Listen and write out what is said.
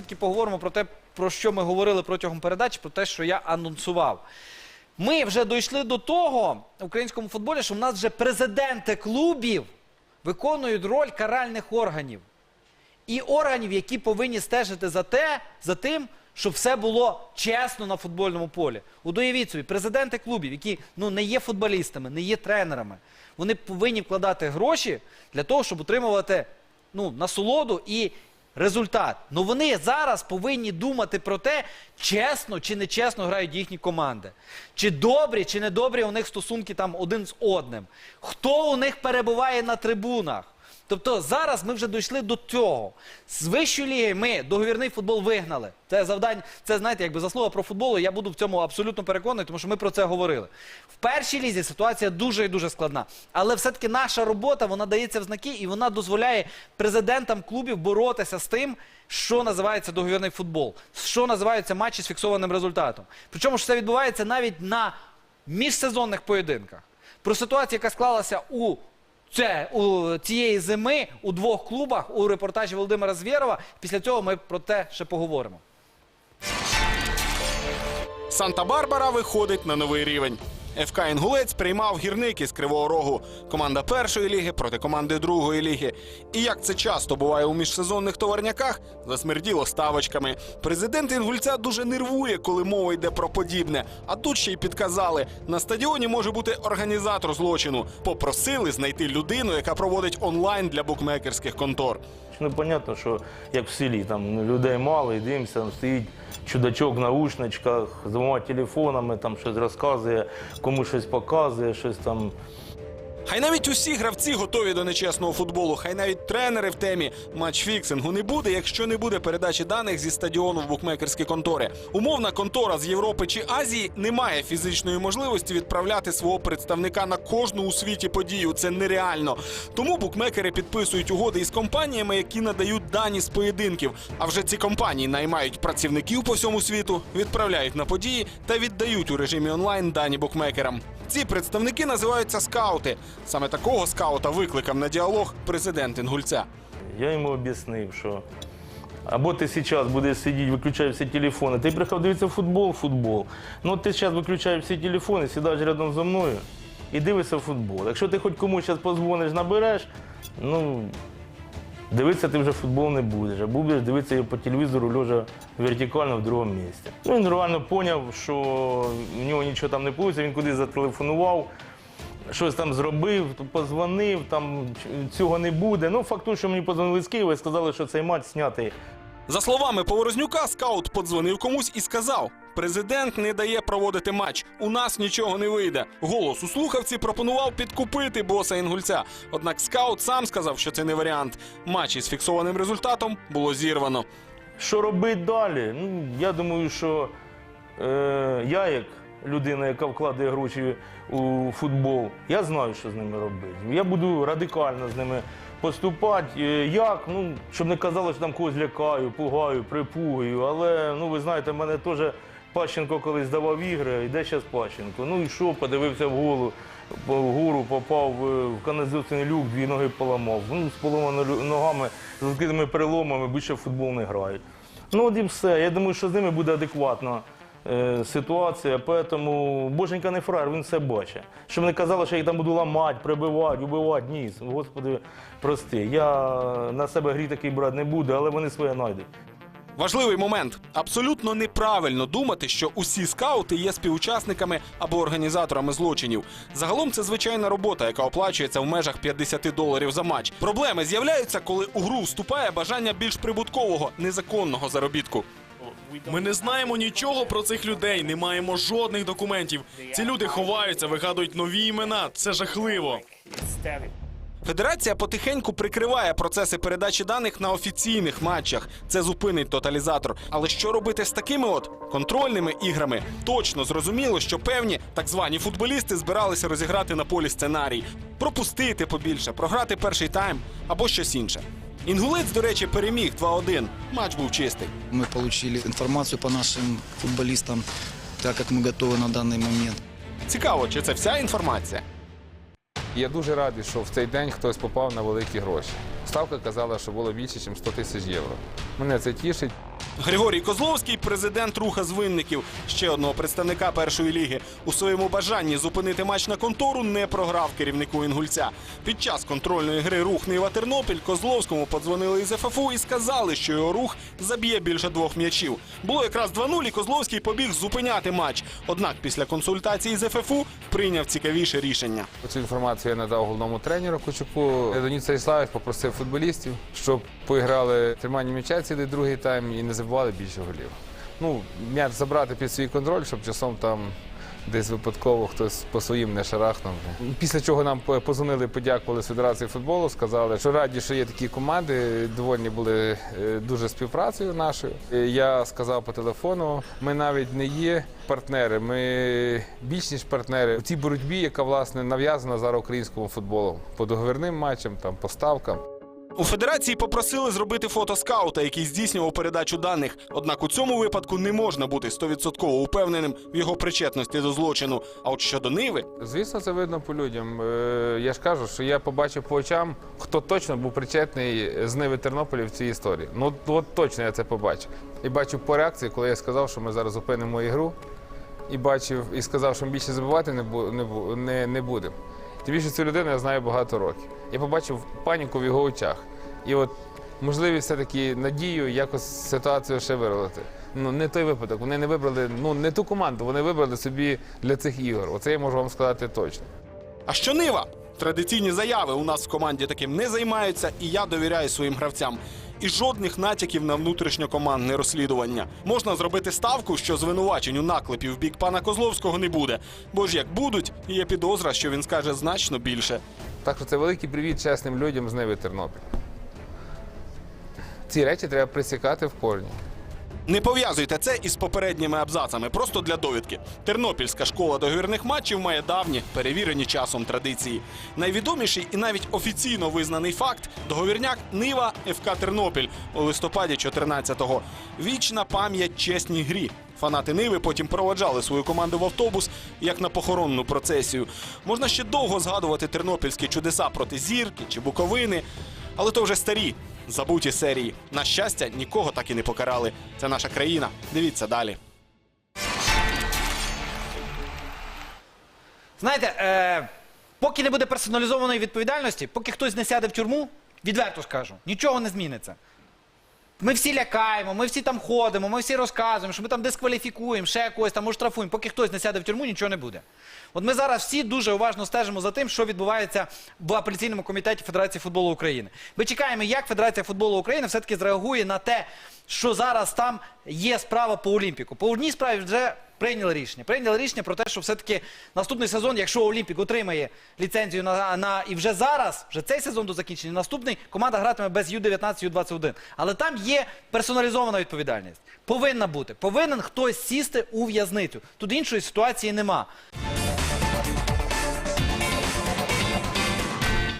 все-таки поговоримо про те, про що ми говорили протягом передачі, про те, що я анонсував. Ми вже дійшли до того в українському футболі, що в нас вже президенти клубів виконують роль каральних органів. І органів, які повинні стежити за те, за тим, щоб все було чесно на футбольному полі. От уявіть собі, президенти клубів, які ну, не є футболістами, не є тренерами, вони повинні вкладати гроші для того, щоб отримувати ну, насолоду і результат. Ну вони зараз повинні думати про те, чесно чи не чесно грають їхні команди. Чи добрі, чи недобрі у них стосунки там один з одним. Хто у них перебуває на трибунах. Тобто зараз ми вже дійшли до цього. З вищої ліги ми договірний футбол вигнали. Це завдання, це знаєте, якби заслуга про футболу. Я буду в цьому абсолютно переконаний, тому що ми про це говорили. В першій лізі ситуація дуже і дуже складна. Але все-таки наша робота вона дається в знаки і вона дозволяє президентам клубів боротися з тим, що називається договірний футбол, що називаються матчі з фіксованим результатом. Причому ж це відбувається навіть на міжсезонних поєдинках. Про ситуацію, яка склалася у це у цієї зими у двох клубах у репортажі Володимира Звєрова. Після цього ми про те ще поговоримо. Санта-Барбара виходить на новий рівень. ФК Інгулець приймав гірник із Кривого Рогу. Команда першої ліги проти команди другої ліги. І як це часто буває у міжсезонних товарняках, засмерділо ставочками. Президент Інгульця дуже нервує, коли мова йде про подібне. А тут ще й підказали: на стадіоні може бути організатор злочину. Попросили знайти людину, яка проводить онлайн для букмекерських контор. Ну, понятно, що як в селі, там ну, людей мало, і дивимося, там стоїть чудачок в наушничках, з двома телефонами, там щось розказує, комусь щось показує, щось там. Хай навіть усі гравці готові до нечесного футболу, хай навіть тренери в темі матч фіксингу не буде, якщо не буде передачі даних зі стадіону в букмекерські контори. Умовна контора з Європи чи Азії не має фізичної можливості відправляти свого представника на кожну у світі подію. Це нереально. Тому букмекери підписують угоди із компаніями, які надають дані з поєдинків. А вже ці компанії наймають працівників по всьому світу, відправляють на події та віддають у режимі онлайн дані букмекерам. Ці представники називаються скаути. Саме такого скаута викликав на діалог президент Інгульця. Я йому об'яснив, що або ти зараз будеш сидіти, виключаєш всі телефони. Ти приїхав дивитися футбол, футбол. Ну ти зараз виключаєш всі телефони, сідаєш рядом зі мною і дивишся футбол. Якщо ти хоч комусь зараз позвониш, набереш, ну дивитися ти вже футбол не будеш, а будеш дивитися його по телевізору, лежа вертикально в другому місці. Ну він реально зрозумів, що в нього нічого там не вийде, він кудись зателефонував щось там зробив, позвонив, там цього не буде. Ну, факт, що мені позвонили з Києва і сказали, що цей матч знятий. За словами Поворознюка, скаут подзвонив комусь і сказав: президент не дає проводити матч. У нас нічого не вийде. Голос у слухавці пропонував підкупити боса інгульця. Однак скаут сам сказав, що це не варіант. Матч із фіксованим результатом було зірвано. Що робити далі? Ну, я думаю, що е, я, як людина, яка вкладає гроші у футбол, я знаю, що з ними робити. Я буду радикально з ними поступати. Е, Як? Ну, щоб не казали, що там когось лякаю, пугаю, припугаю. Але ну, ви знаєте, мене теж Пащенко колись давав ігри, йде зараз Пащенко. Ну що, подивився вгору, вгору попав е, в каналізаційний люк, дві ноги поламав. Ну, з поломаними ногами, з відкритими переломами, більше в футбол не грають. Ну от і все. Я думаю, що з ними буде адекватна е, ситуація. Тому Боженька не фраєр, він все бачить. Щоб не казали, що я їх там буду ламати, прибивати, убивати. Ні, Господи, прости. Я на себе гріх такий брати не буду, але вони своє знайдуть. Важливий момент. Абсолютно неправильно думати, що усі скаути є співучасниками або організаторами злочинів. Загалом це звичайна робота, яка оплачується в межах 50 доларів за матч. Проблеми з'являються, коли у гру вступає бажання більш прибуткового, незаконного заробітку. Ми не знаємо нічого про цих людей, не маємо жодних документів. Ці люди ховаються, вигадують нові імена. Це жахливо. Федерація потихеньку прикриває процеси передачі даних на офіційних матчах. Це зупинить тоталізатор. Але що робити з такими от контрольними іграми? Точно зрозуміло, що певні так звані футболісти збиралися розіграти на полі сценарій, пропустити побільше, програти перший тайм або щось інше. Інгулець, до речі, переміг 2-1. Матч був чистий. Мы получили информацию по нашим футболистам, так как мы готовы на данный момент. Цікаво, чи це вся інформація? Я дуже радий, що в цей день хтось попав на великі гроші. Ставка казала, що було більше, ніж 100 тисяч євро. Мене це тішить. Григорій Козловський, президент руха звинників, ще одного представника першої ліги. У своєму бажанні зупинити матч на контору не програв керівнику інгульця. Під час контрольної гри рух Нива Тернопіль Козловському подзвонили із ФФУ і сказали, що його рух заб'є більше двох м'ячів. Було якраз 2-0 і Козловський побіг зупиняти матч. Однак після консультації з ФФУ прийняв цікавіше рішення. Цю інформацію я надав головному тренеру Кучуку. Леонід Станіславович попросив футболістів, щоб поіграли тримання м'яча цілий другий тайм і не забували більше голів. Ну, м'яч забрати під свій контроль, щоб часом там десь випадково хтось по своїм не шарахнув. Після чого нам позвонили, подякували з Федерації футболу, сказали, що раді, що є такі команди, довольні були е, дуже співпрацею нашою. Е, Я сказав по телефону, ми навіть не є партнери, ми більш ніж партнери в цій боротьбі, яка власне нав'язана зараз українському футболу по договірним матчам, там по ставкам. У федерації попросили зробити фото скаута, який здійснював передачу даних. Однак у цьому випадку не можна бути стовідсотково упевненим в його причетності до злочину. А от щодо Ниви, Звісно, це видно по людям. Е, Я ж кажу, що я побачив по очам, хто точно був причетний з Ниви Тернополя в цій історії. Ну от точно я це побачив. І бачив по реакції, коли я сказав, що ми зараз зупинимо ігру, і бачив, і сказав, що ми більше забивати не, не, не будемо. Тим більше цю людину я знаю багато років. Я побачив паніку в його очах. І от можливість все-таки надію якось ситуацію ще виролити. Ну, не той випадок. Вони не вибрали, ну не ту команду, вони вибрали собі для цих ігор. Оце я можу вам сказати точно. а що Нива? Традиційні заяви у нас в команді таким не займаються, і я довіряю своїм гравцям. І жодних натяків на внутрішньокомандне розслідування. Можна зробити ставку, що звинувачень у наклепі в бік пана Козловського не буде. Бо ж як будуть, є підозра, що він скаже значно більше. Так що це великий привіт чесним людям з Неви Тернопіль. Ці речі треба присікати в корні. Не пов'язуйте це із попередніми абзацами, просто для довідки. Тернопільська школа договірних матчів має давні, перевірені часом традиції. Найвідоміший і навіть офіційно визнаний факт договірняк Нива ФК Тернопіль у листопаді 14-го. Вічна пам'ять чесній грі. Фанати Ниви потім проводжали свою команду в автобус як на похоронну процесію. Можна ще довго згадувати тернопільські чудеса проти зірки чи буковини, але то вже старі, забуті серії. На щастя, нікого так і не покарали. Це наша країна. Дивіться далі. Знаєте, е, поки не буде персоналізованої відповідальності, поки хтось не сяде в тюрму, відверто скажу, нічого не зміниться. Ми всі лякаємо, ми всі там ходимо, ми всі розказуємо, що ми там дискваліфікуємо, ще когось там оштрафуємо. Поки хтось не сяде в тюрму, нічого не буде. От ми зараз всі дуже уважно стежимо за тим, що відбувається в апеляційному комітеті Федерації футболу України. Ми чекаємо, як Федерація футболу України все-таки зреагує на те, що зараз там є справа по Олімпіку. По одній справі вже прийняли рішення. Прийняли рішення про те, що все-таки наступний сезон, якщо Олімпік отримає ліцензію на, на і вже зараз, вже цей сезон до закінчення, наступний команда гратиме без Ю-19, Ю-21. Але там є персоналізована відповідальність. Повинна бути. Повинен хтось сісти у в'язницю. Тут іншої ситуації нема.